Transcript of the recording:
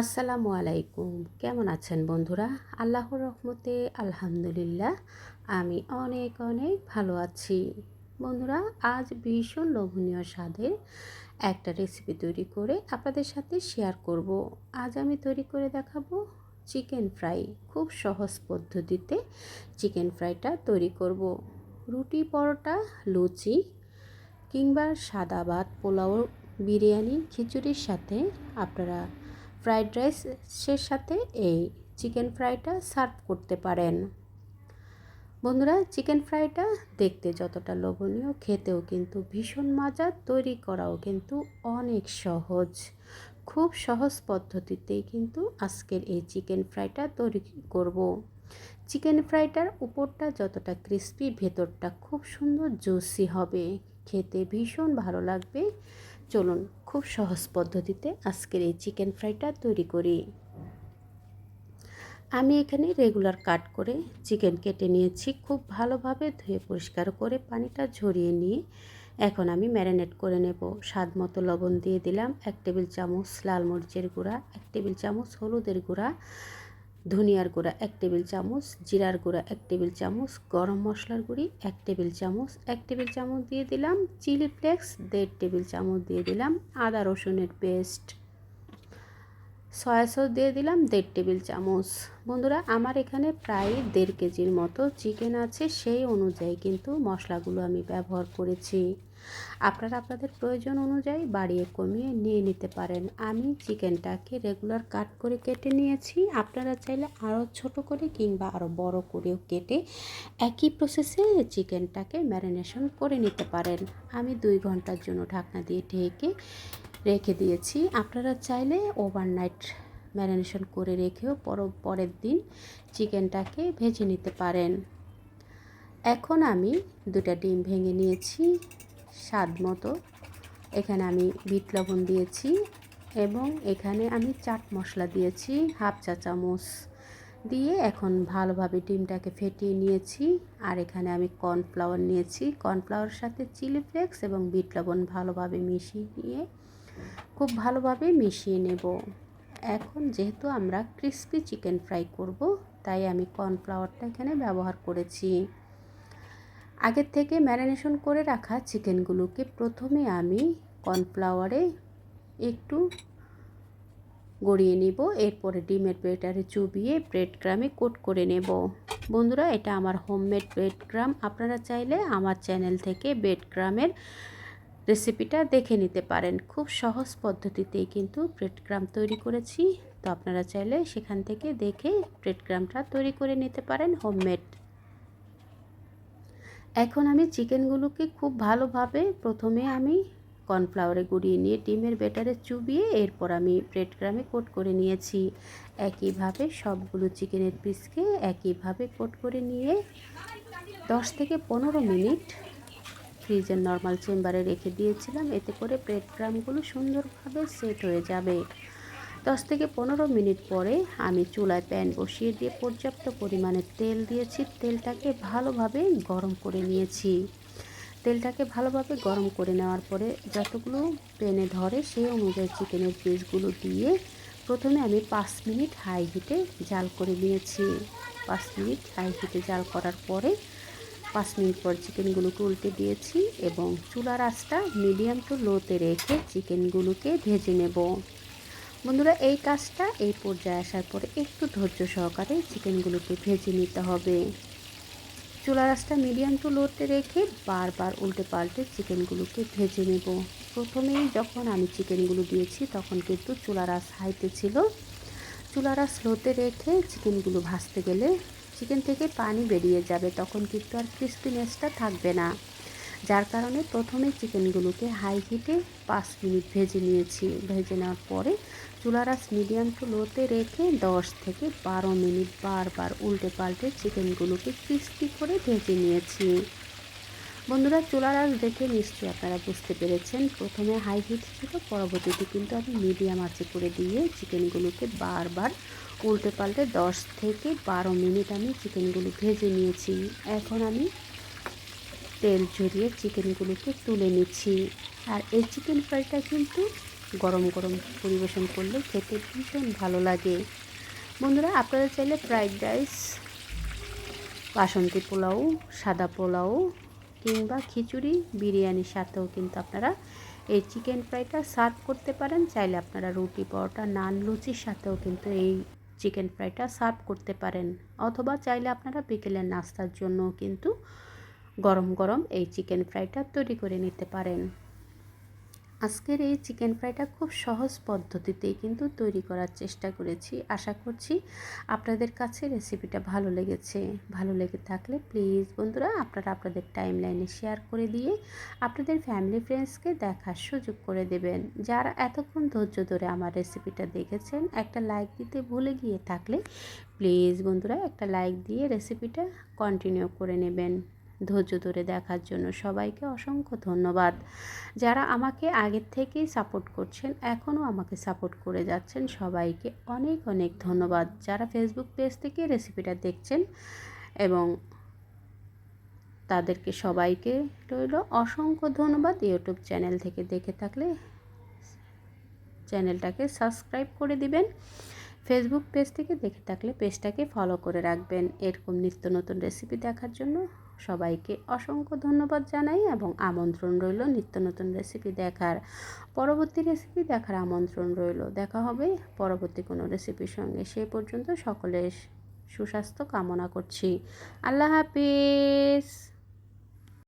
আসসালামু আলাইকুম। কেমন আছেন বন্ধুরা? আল্লাহর রহমতে আলহামদুলিল্লাহ, আমি অনেক অনেক ভালো আছি। বন্ধুরা, আজ ভীষণ লোভনীয় স্বাদের একটা রেসিপি তৈরি করে আপনাদের সাথে শেয়ার করব। আজ আমি তৈরি করে দেখাবো চিকেন ফ্রাই খুব সহজ পদ্ধতিতে চিকেন ফ্রাইটা তৈরি করব। রুটি, পরোটা, লুচি কিংবা সাদা ভাত, পোলাও, বিরিয়ানি, খিচুড়ির সাথে আপনারা ফ্রাইড রাইসের সাথে এই চিকেন ফ্রাইটা সার্ভ করতে পারেন। বন্ধুরা, চিকেন ফ্রাইটা দেখতে যতটা লোভনীয়, খেতেও কিন্তু ভীষণ মজা তৈরি করাও কিন্তু অনেক সহজ। খুব সহজ পদ্ধতিতেই কিন্তু আজকের এই চিকেন ফ্রাইটা তৈরি করব। চিকেন ফ্রাইটার উপরটা যতটা ক্রিস্পি, ভেতরটা খুব সুন্দর, জুসি হবে। খেতে ভীষণ ভালো লাগবে। চলুন খুব সহজ পদ্ধতিতে আজকের এই চিকেন ফ্রাইটা তৈরি করি। আমি এখানে রেগুলার কাট করে চিকেন কেটে নিয়েছি, খুব ভালোভাবে ধুয়ে পরিষ্কার করে পানিটা ঝরিয়ে নিয়ে এখন আমি ম্যারিনেট করে নেব। স্বাদ মতো লবণ দিয়ে দিলাম, এক টেবিল চামচ লাল মরিচের গুঁড়া, এক টেবিল চামচ হলুদের গুঁড়া ধনিয়ার গুঁড়া এক টেবিল চামচ, জিরার গুঁড়া এক টেবিল চামচ, গরম মশলার গুঁড়ি এক টেবিল চামচ, এক টেবিল চামচ দিয়ে দিলাম, চিলি ফ্লেক্স দেড় টেবিল চামচ দিয়ে দিলাম আদা রসুনের পেস্ট। সয়া সস দিয়ে দিলাম দেড় টেবিল চামচ। বন্ধুরা, আমার এখানে প্রায় দেড় কেজির মতো চিকেন আছে, সেই অনুযায়ী কিন্তু মশলাগুলো আমি ব্যবহার করেছি। আপনারা আপনাদের প্রয়োজন অনুযায়ী বাড়িয়ে কমিয়ে নিয়ে নিতে পারেন। আমি চিকেনটাকে রেগুলার কাট করে কেটে নিয়েছি। আপনারা চাইলে আরও ছোট করে কিংবা আরও বড় করেও কেটে একই প্রসেসে চিকেনটাকে ম্যারিনেশন করে নিতে পারেন। আমি দুই ঘণ্টার জন্য ঢাকনা দিয়ে ঢেকে রেখে দিয়েছি। আপনারা চাইলে ওভারনাইট ম্যারিনেশন করে রেখেও পর, পরের দিন চিকেনটাকে ভেজে নিতে পারেন। এখন আমি দুটা ডিম ভেঙে নিয়েছি স্বাদ মতো। এখানে আমি বিট লবণ দিয়েছি এবং এখানে আমি চাট মশলা দিয়েছি, হাফ চা চামচ। দিয়ে এখন ভালোভাবে ডিমটাকে ফেটিয়ে নিয়েছি আর এখানে আমি কর্নফ্লাওয়ার নিয়েছি। কর্নফ্লাওয়ার সাথে চিলি ফ্লেক্স এবং বিট লবণ ভালোভাবে মিশিয়ে নিয়ে খুব ভালোভাবে মিশিয়ে নেব। এখন যেহেতু আমরা ক্রিস্পি চিকেন ফ্রাই করব, তাই আমি কর্নফ্লাওয়ারটা এখানে ব্যবহার করেছি। আগের থেকে ম্যারিনেশন করে রাখা চিকেনগুলোকে প্রথমে আমি কর্নফ্লাওয়ারে একটু গড়িয়ে নিব, এরপরে ডিমের ব্রেটারে চুবিয়ে ব্রেড ক্রামে কোট করে নেব। বন্ধুরা, এটা আমার হোমমেড ব্রেড ক্রাম আপনারা চাইলে আমার চ্যানেল থেকে ব্রেড ক্রামের রেসিপিটা দেখে নিতে পারেন। খুব সহজ পদ্ধতিতেই কিন্তু ব্রেড ক্রাম তৈরি করেছি। তো আপনারা চাইলে সেখান থেকে দেখে ব্রেড ক্রামটা তৈরি করে নিতে পারেন হোমমেড এখন আমি চিকেনগুলোকে খুব ভালোভাবে প্রথমে আমি কর্নফ্লাওয়ারে গুঁড়িয়ে নিয়ে ডিমের বেটারে চুবিয়ে এরপর আমি ব্রেড ক্রামে কোট করে নিয়েছি। একইভাবে সবগুলো চিকেনের পিসকে একইভাবে কোট করে নিয়ে দশ থেকে পনেরো মিনিট ফ্রিজের নর্মাল চেম্বারে রেখে দিয়েছিলাম। এতে করে ব্রেড ক্রামগুলো সুন্দরভাবে সেট হয়ে যাবে। দশ থেকে পনেরো মিনিট পরে আমি চুলায় প্যান বসিয়ে দিয়ে পর্যাপ্ত পরিমাণে তেল দিয়েছি। তেলটাকে ভালোভাবে গরম করে নিয়েছি। তেলটাকে ভালোভাবে গরম করে নেওয়ার পরে যতগুলো প্যানে ধরে সেই অনুযায়ী চিকেনের পিসগুলো দিয়ে প্রথমে আমি পাঁচ মিনিট হাই হিটে জাল করে নিয়েছি। পাঁচ মিনিট হাই হিটে জাল করার পরে পাঁচ মিনিট পর চিকেনগুলোকে উল্টে দিয়েছি এবং চুলার আঁচটা মিডিয়াম টু লোতে রেখে চিকেনগুলোকে ভেজে নেব। বন্ধুরা, এই কাজটা এই পর্যায়ে আসার পরে একটু ধৈর্য সহকারে চিকেনগুলোকে ভেজে নিতে হবে। চুলা রাসটা মিডিয়াম টু লোতে রেখে বারবার উল্টে পাল্টে চিকেনগুলোকে ভেজে নেব। প্রথমেই যখন আমি চিকেনগুলো দিয়েছি, তখন কিন্তু চুলা রাস হাইতে ছিল। চুলা রাস লোতে রেখে চিকেনগুলো ভাজতে গেলে চিকেন থেকে পানি বেরিয়ে যাবে, তখন কিন্তু আর ক্রিস্পিনেসটা থাকবে না। যার কারণে প্রথমে চিকেনগুলোকে হাই হিটে পাঁচ মিনিট ভেজে নিয়েছি। ভেজে নেওয়ার পরে চুলারাস মিডিয়াম টু লোতে রেখে দশ থেকে বারো মিনিট বারবার উল্টে পাল্টে চিকেনগুলোকে ক্রিস্পি করে ভেজে নিয়েছি। বন্ধুরা চুলারাস দেখে নিশ্চয়ই আপনারা বুঝতে পেরেছেন। প্রথমে হাই হিট ছিল, পরবর্তীতে কিন্তু আমি মিডিয়াম আঁচে করে দিয়ে চিকেনগুলোকে বারবার উল্টে পাল্টে দশ থেকে বারো মিনিট আমি চিকেনগুলো ভেজে নিয়েছি। এখন আমি তেল ঝরিয়ে চিকেনগুলোকে তুলে নিচ্ছি। আর এই চিকেন ফ্রাইটা কিন্তু গরম গরম পরিবেশন করলে খেতে ভীষণ ভালো লাগে। বন্ধুরা, আপনারা চাইলে ফ্রাইড রাইস বাসন্তী পোলাও, সাদা পোলাও কিংবা খিচুড়ি, বিরিয়ানির সাথেও কিন্তু আপনারা এই চিকেন ফ্রাইটা সার্ভ করতে পারেন। চাইলে আপনারা রুটি, পরোটা, নান, লুচির সাথেও কিন্তু এই চিকেন ফ্রাইটা সার্ভ করতে পারেন। অথবা চাইলে আপনারা বিকেলের নাস্তার জন্য কিন্তু গরম গরম এই চিকেন ফ্রাইটা তৈরি করে নিতে পারেন। আজকের এই চিকেন ফ্রাইটা খুব সহজ পদ্ধতিতেই কিন্তু তৈরি করার চেষ্টা করেছি। আশা করছি আপনাদের কাছে রেসিপিটা ভালো লেগেছে। ভালো লেগে থাকলে প্লিজ বন্ধুরা, আপনারা আপনাদের টাইম লাইনে শেয়ার করে দিয়ে আপনাদের ফ্যামিলি ফ্রেন্ডসকে দেখার সুযোগ করে দেবেন। যারা এতক্ষণ ধৈর্য ধরে আমার রেসিপিটা দেখেছেন, একটা লাইক দিতে ভুলে গিয়ে থাকলে প্লিজ বন্ধুরা, একটা লাইক দিয়ে রেসিপিটা কন্টিনিউ করে নেবেন। ধৈর্য ধরে দেখার জন্য সবাইকে অসংখ্য ধন্যবাদ। যারা আমাকে আগের থেকেই সাপোর্ট করছেন এখনও আমাকে সাপোর্ট করে যাচ্ছেন, সবাইকে অনেক অনেক ধন্যবাদ। যারা ফেসবুক পেজ থেকে রেসিপিটা দেখছেন এবং তাদেরকে সবাইকে রইল অসংখ্য ধন্যবাদ। ইউটিউব চ্যানেল থেকে দেখে থাকলে চ্যানেলটাকে সাবস্ক্রাইব করে দিবেন। ফেসবুক পেজ থেকে দেখে থাকলে পেজটাকে ফলো করে রাখবেন। এরকম নিত্য নতুন রেসিপি দেখার জন্য সবাইকে অসংখ্য ধন্যবাদ জানাই এবং আমন্ত্রণ রইল নিত্য নতুন রেসিপি দেখার। পরবর্তী রেসিপি দেখার আমন্ত্রণ রইল। দেখা হবে পরবর্তী কোনো রেসিপির সঙ্গে। সে পর্যন্ত সকলের সুস্বাস্থ্য কামনা করছি। আল্লাহ হাফিজ।